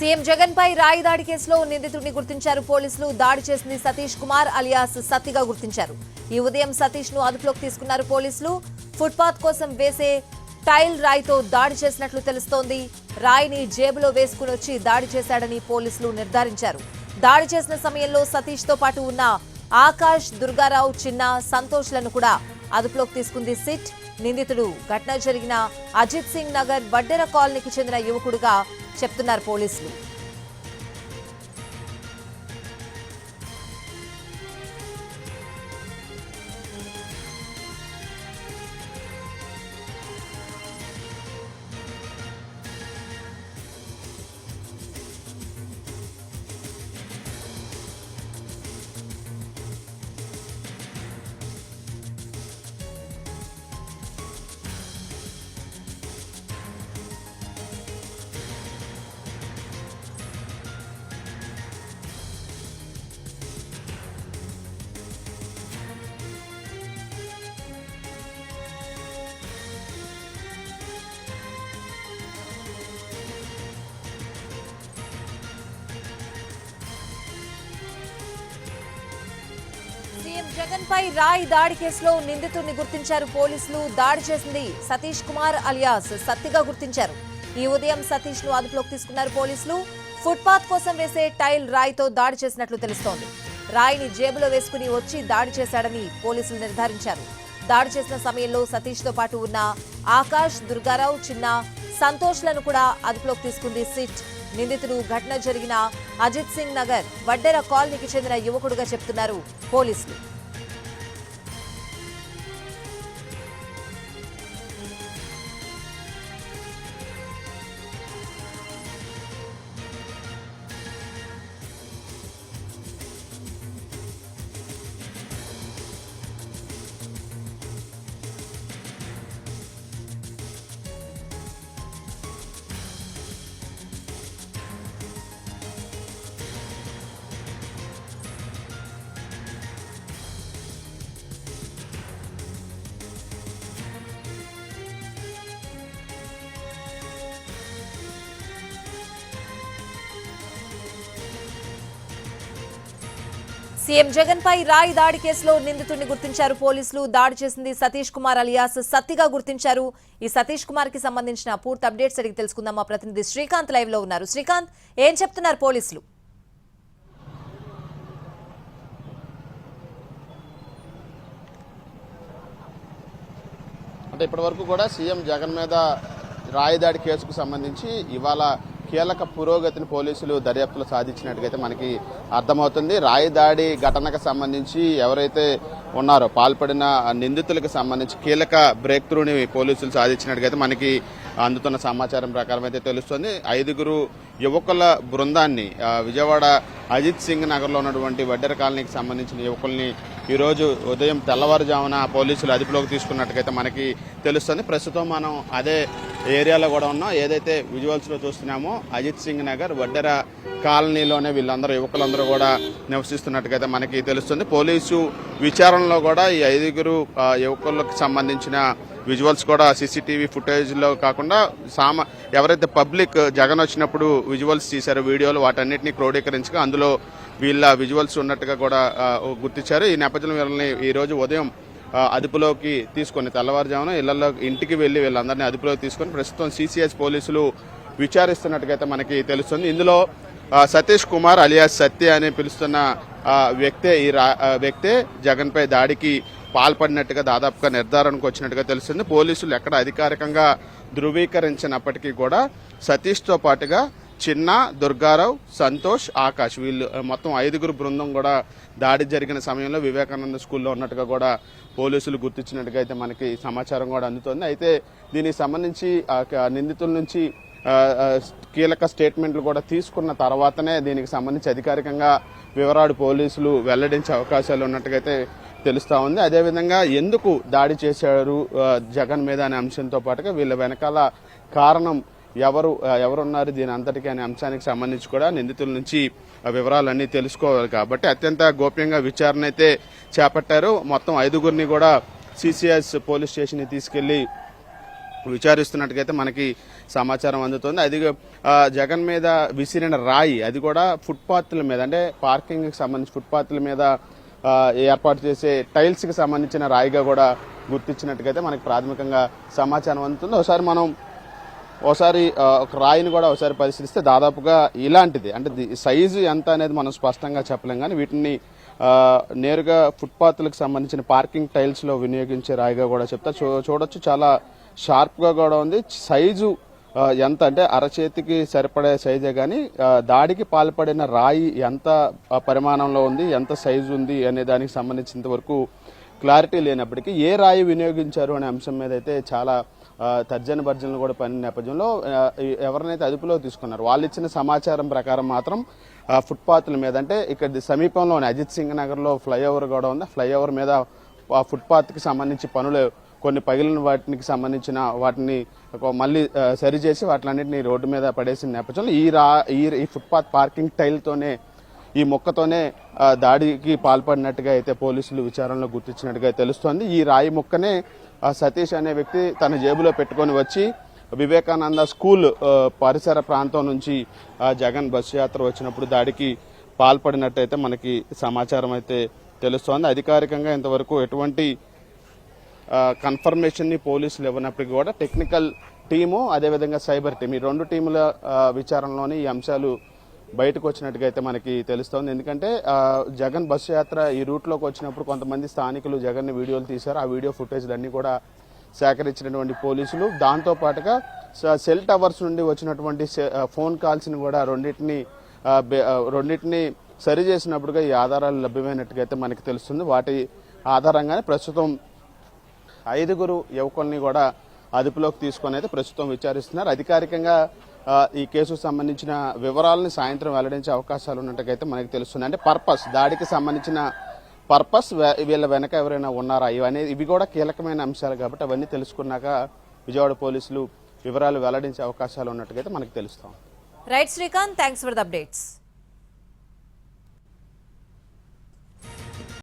CM Jagan పై రాయి దాడి కేసులో నిందితుడిని గుర్తించారు పోలీసులు. దాడి చేసింది సతీష్ కుమార్ అలియాస్ సత్తిగా గుర్తించారు. ఈ ఉదయం సతీష్ను అదుపులోకి తీసుకున్నారు పోలీసులు. ఫుట్పాత్ కోసం వేసే టైల్ రాయితో దాడి చేసినట్లు తెలుస్తోంది. రాయిని జేబులో వేసుకుని వచ్చి దాడి చేశాడని పోలీసులు నిర్ధారించారు. దాడి చేసిన సమయంలో సతీష్తో పాటు ఉన్న ఆకాష్ దుర్గారావు చిన్న సంతోష్లను కూడా అదుపులోకి తీసుకుంది సిట్. నిందితుడు ఘటన జరిగిన అజిత్ సింగ్ నగర్ వడ్డెర కాలనీకి చెందిన యువకుడుగా చెప్తున్నారు పోలీసులు. జగన్ పై రాయ్ దాడి కేసులో నిందితుడిని గుర్తించారు పోలీసులు. దాడి చేసింది సతీష్ కుమార్ అలియాస్. సత్తిగా గుర్తించారు. ఈ ఉదయం సతీష్ను అదుపులోకి తీసుకున్నారు పోలీసులు. ఫుట్పాత్ కోసం వేసే టైల్ రాయ్తో దాడి చేసినట్లు తెలుస్తోంది. రాయిని జేబులో వేసుకుని వచ్చి దాడి చేశాడని పోలీసులు నిర్ధారించారు. దాడి చేసిన సమయంలో సతీష్తో పాటు ఉన్న ఆకాష్ దుర్గారావు చిన్న సంతోష్లను కూడా అదుపులోకి తీసుకుంది సిట్. నిందితుడు ఘటన జరిగిన అజిత్ సింగ్ నగర్ వడ్డెర కాలనీకి చెందిన యువకుడుగా చెప్తున్నారు పోలీసులు. సీఎం జగన్ పై రాయి దాడి కేసులో నిందితుడిని గుర్తించారు పోలీసులు. దాడి చేసింది సతీష్ కుమార్ అలియాస్. సత్తిగా గుర్తించారు. ఈ సతీష్ కుమార్కి సంబంధించిన పూర్తి అప్డేట్స్ అడిగి తెలుసుకుందాం. మా ప్రతినిధి శ్రీకాంత్ లైవ్లో ఉన్నారు. శ్రీకాంత్ ఏం చెప్తున్నారు పోలీసులు? అంటే ఇప్పటి వరకు కూడా సీఎం జగన్ మీద రాయదాడి కేసుకు సంబంధించి ఇవాళ కీలక పురోగతిని పోలీసులు దర్యాప్తులో సాధించినట్టుగైతే మనకి అర్థమవుతుంది. రాయిదాడి ఘటనకు సంబంధించి ఎవరైతే ఉన్నారో పాల్పడిన నిందితులకు సంబంధించి కీలక బ్రేక్ త్రూని పోలీసులు సాధించినట్టుగైతే మనకి అందుతున్న సమాచారం ప్రకారం అయితే తెలుస్తుంది. ఐదుగురు యువకుల బృందాన్ని విజయవాడ అజిత్ సింగ్ నగర్లో ఉన్నటువంటి వడ్డెర కాలనీకి సంబంధించిన యువకుల్ని ఈరోజు ఉదయం తెల్లవారుజామున పోలీసులు అదుపులోకి తీసుకున్నట్టుకైతే మనకి తెలుస్తుంది. ప్రస్తుతం మనం అదే ఏరియాలో కూడా ఉన్నాం. ఏదైతే విజువల్స్లో చూస్తున్నామో అజిత్ సింగ్ నగర్ వడ్డెర కాలనీలోనే వీళ్ళందరూ యువకులందరూ కూడా నివసిస్తున్నట్టుగైతే మనకి తెలుస్తుంది. పోలీసు విచారణలో కూడా ఈ ఐదుగురు యువకులకు సంబంధించిన విజువల్స్ కూడా సీసీటీవీ ఫుటేజ్లో కాకుండా సామ ఎవరైతే పబ్లిక్ జగన్ వచ్చినప్పుడు విజువల్స్ తీశారో వీడియోలు వాటన్నిటిని క్రోడీకరించగా అందులో వీళ్ళ విజువల్స్ ఉన్నట్టుగా కూడా గుర్తించారు ఈ నేపథ్యంలో వీళ్ళని ఈరోజు ఉదయం అదుపులోకి తీసుకొని తెల్లవారుజామున ఇళ్ళలో ఇంటికి వెళ్ళి వీళ్ళందరినీ అదుపులోకి తీసుకొని ప్రస్తుతం సీసీఎస్ పోలీసులు విచారిస్తున్నట్టుగైతే మనకి తెలుస్తుంది. ఇందులో సతీష్ కుమార్ అలియాస్ సత్య అని పిలుస్తున్న వ్యక్తే ఈ రా- వ్యక్తే జగన్పై దాడికి పాల్పడినట్టుగా దాదాపుగా నిర్ధారణకు వచ్చినట్టుగా తెలిసింది పోలీసులు ఎక్కడ అధికారికంగా ధృవీకరించినప్పటికీ కూడా సతీష్తో పాటుగా చిన్న దుర్గారావు సంతోష్ ఆకాష్ వీళ్ళు మొత్తం ఐదుగురు బృందం కూడా దాడి జరిగిన సమయంలో వివేకానంద స్కూల్లో ఉన్నట్టుగా కూడా పోలీసులు గుర్తించినట్టుగా అయితే మనకి సమాచారం కూడా అందుతోంది. అయితే దీనికి సంబంధించి ఆ నిందితుల నుంచి కీలక స్టేట్మెంట్లు కూడా తీసుకున్న తర్వాతనే దీనికి సంబంధించి అధికారికంగా వివరాలు పోలీసులు వెల్లడించే అవకాశాలు ఉన్నట్టుగైతే తెలుస్తూ ఉంది. అదేవిధంగా ఎందుకు దాడి చేశారు జగన్ మీద అనే అంశంతో పాటుగా వీళ్ళ వెనకాల కారణం ఎవరు ఎవరున్నారు దీని అంతటికీ అనే అంశానికి సంబంధించి కూడా నిందితుల నుంచి వివరాలన్నీ తెలుసుకోవాలి కాబట్టి అత్యంత గోప్యంగా విచారణ అయితే చేపట్టారు. మొత్తం ఐదుగురిని కూడా సిసిఎస్ పోలీస్ స్టేషన్కి తీసుకెళ్ళి విచారిస్తున్నట్టుగైతే మనకి సమాచారం అందుతుంది. అది జగన్ మీద విసిరిన రాయి అది కూడా ఫుట్పాత్ల మీద అంటే పార్కింగ్ సంబంధించి ఫుట్పాత్ల మీద ఏర్పాటు చేసే టైల్స్కి సంబంధించిన రాయిగా కూడా గుర్తించినట్టుగైతే మనకి ప్రాథమికంగా సమాచారం అందుతుంది. ఒకసారి మనం ఒకసారి ఒక రాయిని కూడా ఒకసారి పరిశీలిస్తే దాదాపుగా ఇలాంటిది. అంటే సైజు ఎంత అనేది మనం స్పష్టంగా చెప్పలేం కానీ వీటిని నేరుగా ఫుట్పాత్లకు సంబంధించిన పార్కింగ్ టైల్స్లో వినియోగించే రాయిగా కూడా చెప్తా చూ చూడొచ్చు చాలా షార్ప్గా కూడా ఉంది. సైజు ఎంత అంటే అరచేతికి సరిపడే సైజే కానీ దాడికి పాల్పడిన రాయి ఎంత పరిమాణంలో ఉంది ఎంత సైజు ఉంది అనే దానికి సంబంధించినంత వరకు క్లారిటీ లేనప్పటికీ ఏ రాయి వినియోగించారు అనే అంశం మీద అయితే చాలా తర్జన భర్జనలు కూడా పని నేపథ్యంలో ఎవరినైతే అదుపులో తీసుకున్నారు వాళ్ళు ఇచ్చిన సమాచారం ప్రకారం మాత్రం ఫుట్పాత్ల మీద అంటే ఇక్కడ సమీపంలోనే అజిత్ సింగ్ నగర్లో ఫ్లైఓవర్ కూడా ఉంది. ఫ్లైఓవర్ మీద ఆ ఫుట్పాత్కి సంబంధించి పనులు కొన్ని పగిలిన వాటికి సంబంధించిన వాటిని మళ్ళీ సరిచేసి వాటిలన్నింటినీ రోడ్డు మీద పడేసిన నేపథ్యంలో ఈ రా ఈ ఈ ఫుట్పాత్ పార్కింగ్ టైల్తోనే ఈ మొక్కతోనే దాడికి పాల్పడినట్టుగా అయితే పోలీసులు విచారణలో గుర్తించినట్టుగా తెలుస్తోంది. ఈ రాయి మొక్కనే సతీష్ అనే వ్యక్తి తన జేబులో పెట్టుకొని వచ్చి వివేకానంద స్కూల్ పరిసర ప్రాంతం నుంచి జగన్ బస్సు యాత్ర వచ్చినప్పుడు దాడికి పాల్పడినట్టయితే మనకి సమాచారం అయితే తెలుస్తోంది. అధికారికంగా ఇంతవరకు ఎటువంటి కన్ఫర్మేషన్ని పోలీసులు ఇవ్వనప్పటికీ కూడా టెక్నికల్ టీము అదేవిధంగా సైబర్ టీం ఈ రెండు టీముల ఆ, విచారణలోని ఈ అంశాలు బయటకు వచ్చినట్టుగా అయితే మనకి తెలుస్తోంది. ఎందుకంటే జగన్ బస్సు యాత్ర ఈ రూట్లోకి వచ్చినప్పుడు కొంతమంది స్థానికులు జగన్ వీడియోలు తీశారు. ఆ వీడియో ఫుటేజ్ కూడా సేకరించినటువంటి పోలీసులు. దాంతో పాటుగా సెల్ టవర్స్ నుండి వచ్చినటువంటి ఫోన్ కాల్స్ని కూడా రెండింటిని రెండింటిని సరి చేసినప్పుడుగా ఈ ఆధారాలు లభ్యమైనట్టుగా అయితే మనకి తెలుస్తుంది. వాటి ఆధారంగానే ప్రస్తుతం ఐదుగురు యువకుల్ని కూడా అదుపులోకి తీసుకొని అయితే ప్రస్తుతం విచారిస్తున్నారు. అధికారికంగా ఈ కేసుకు సంబంధించిన వివరాలను సాయంత్రం వెల్లడించే అవకాశాలు ఉన్నట్టుగా మనకి తెలుస్తుంది. అంటే పర్పస్ దాడికి సంబంధించిన పర్పస్ వీళ్ళ వెనక ఎవరైనా ఉన్నారా? ఇవన్నీ ఇవి కూడా కీలకమైన అంశాలు కాబట్టి అవన్నీ తెలుసుకున్నాక విజయవాడ పోలీసులు వివరాలు వెల్లడించే అవకాశాలు ఉన్నట్టుగా మనకి తెలుస్తాం. Right Srikanth thanks for the updates